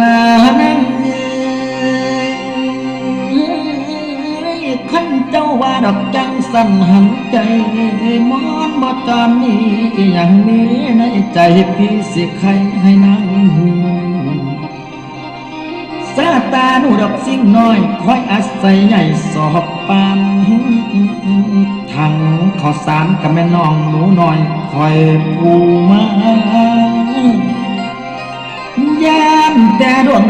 ลานังเอ้ยขันเจ้าว่าดอกจังสั่นหันใจมอนบ่ตอนนี้อย่างนี้ในใจพี่สิใครให้นั่งหูสาตาหนูดอกสิ่งน้อยคอยอาศัยใหญ่สอบปานถังข้าวสารกับแม่น้องหนูน้อยคอยปูมา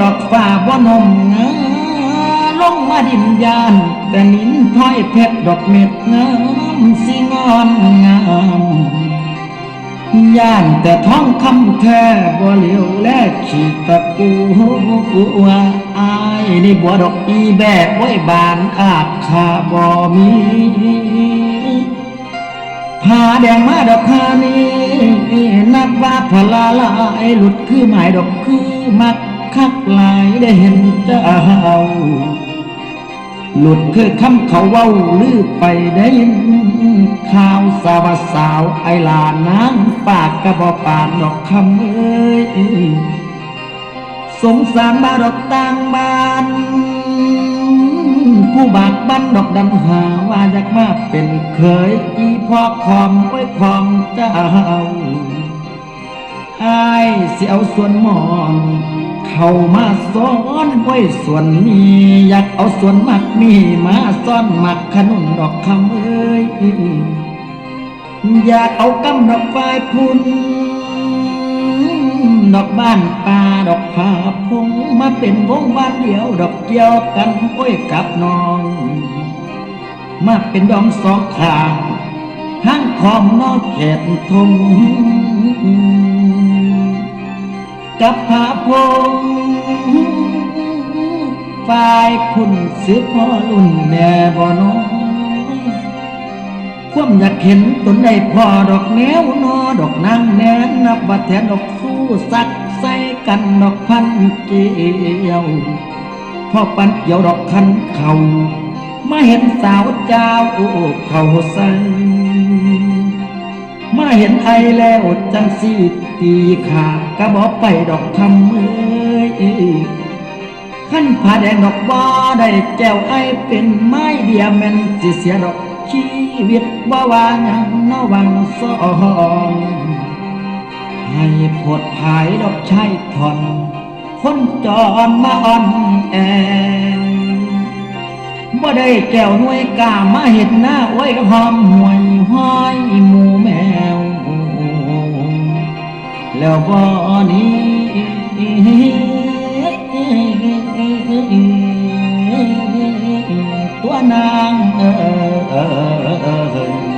ดอกฟ้าบ่นมเงาลงมาดินยาน แต่นินพ้อยเพชรดอกเม็ดงามสิงอนงามย่านแต่ท้องคำแท้บ่เหลียวแลขีตะกูว่าอายนี่บัวดอกอีแบกไว้บานอาบคาบ่มีผ้าแดงมาดอกคานี้นับว่าพลาลายหลุดคือหมายดอกคือมัก คักหลายได้เห็นเจ้า หลุดคือคำเขาเว้าลือไปได้ยินข่าวสาวสาวไอลานนางปากกระบอกปากดอกคำเอ้ยสงสารบาดอกต่างบ้านผู้บากบันดอกดำหาว่าอยากมาเป็นเคยอีพ่อคอมไว้คอมเจ้าอายสิเอาส่วนหมอน เข้ามาซ้อนไว้ส่วนนี้อยากเอาส่วนมักมีมาซ่อนมักขนุนดอกคำเอ้ยอยากเอากำดอกไฟพุ่นดอกบ้านป่าดอกผาพงมาเป็นวงบ้านเดียว ดอกเกี่ยวกันโอ้ยกับน้อง มาเป็นดอมสองขางห้างคอมนอกเขตทง กับผาพงฝ่ายคุณซื้อพอรุ่นแม่บ่น้อยความอยากเห็นตนได้พอดอกแนวนอดอกนางแนนนับว่าแทนดอกสู้สักใส่กันดอกพันเกี่ยวพ่อปันเกี่ยวดอกคันเขามาเห็นสาวเจ้าโอ้เขาใส่มาเห็นไอแล้วจังสี ตีขากระบอกไปดอกคำเอ้ยขั้นผ้าแดงดอกบ่ได้แก้วไอเป็นไม้เดียแม่นสิเสียดอกชีวิตบ่ว่างนวังสองให้ผดภายดอกชายทอนคนจรมาอ่อนแอบ่ได้แก้วน่วยกามาเห็นหน้าไว้หอมห่วยห้อยห บ่นี้ตัวนางเออ